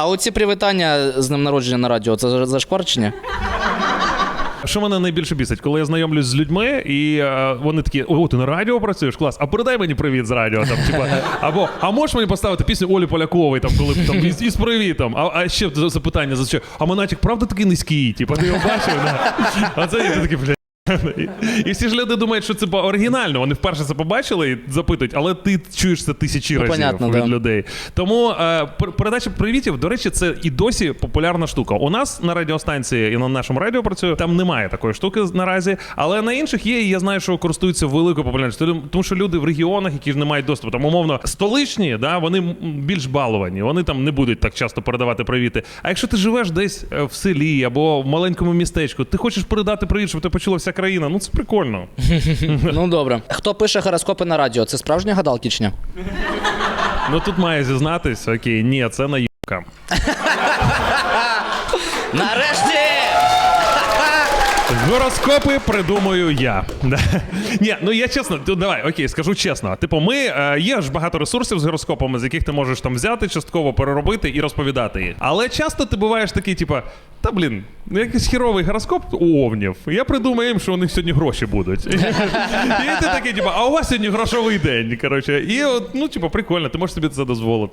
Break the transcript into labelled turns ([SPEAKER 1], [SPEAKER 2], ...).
[SPEAKER 1] А оці привітання з ним народження на радіо, це зашкварчення?
[SPEAKER 2] Що мене найбільше бісить, коли я знайомлюсь з людьми, і е, вони такі: о, ти на радіо працюєш? Клас, а передай мені привіт з радіо. Там, типа, або а можеш мені поставити пісню Олі Полякової, там, коли там із, із привітом. А, а ще запитання за що? А Монатік, правда такий низький? Типа, ти його бачив? Да? А це і ти такий, бля. І- всі ж люди думають, що це оригінально. Вони вперше це побачили і запитують, але ти чуєш це тисячі
[SPEAKER 1] Ну,
[SPEAKER 2] разів
[SPEAKER 1] понятно,
[SPEAKER 2] від
[SPEAKER 1] да.
[SPEAKER 2] людей. Тому е, передача привітів, до речі, це і досі популярна штука. У нас на радіостанції і на нашому радіо працює, там немає такої штуки наразі, але на інших є, і я знаю, що користуються великою популярністю. Тому що люди в регіонах, які ж не мають доступу, там умовно столичні, да, вони більш баловані, вони там не будуть так часто передавати привіти. А якщо ти живеш десь е, в селі або в маленькому містечку, ти хочеш передати привіт, щоб тебе почула вся країна. Ну це прикольно.
[SPEAKER 1] Ну добре. Хто пише гороскопи на радіо? Це справжня ні?
[SPEAKER 2] Ну тут має зізнатись, окей, ні, це наїбка.
[SPEAKER 1] Нарешті!
[SPEAKER 2] Гороскопи придумаю я. Ні, ну я чесно, то давай, окей, скажу чесно. Типу, ми е, є ж багато ресурсів з гороскопами, з яких ти можеш там взяти, частково переробити і розповідати їх. Але часто ти буваєш такий, типу, та блін, ну якийсь хіровий гороскоп у овнів. Я придумаю їм, що у них сьогодні гроші будуть. І ти такий, типу, а у вас сьогодні грошовий день. Коротше, і от, ну, типу, прикольно, ти можеш собі це дозволити.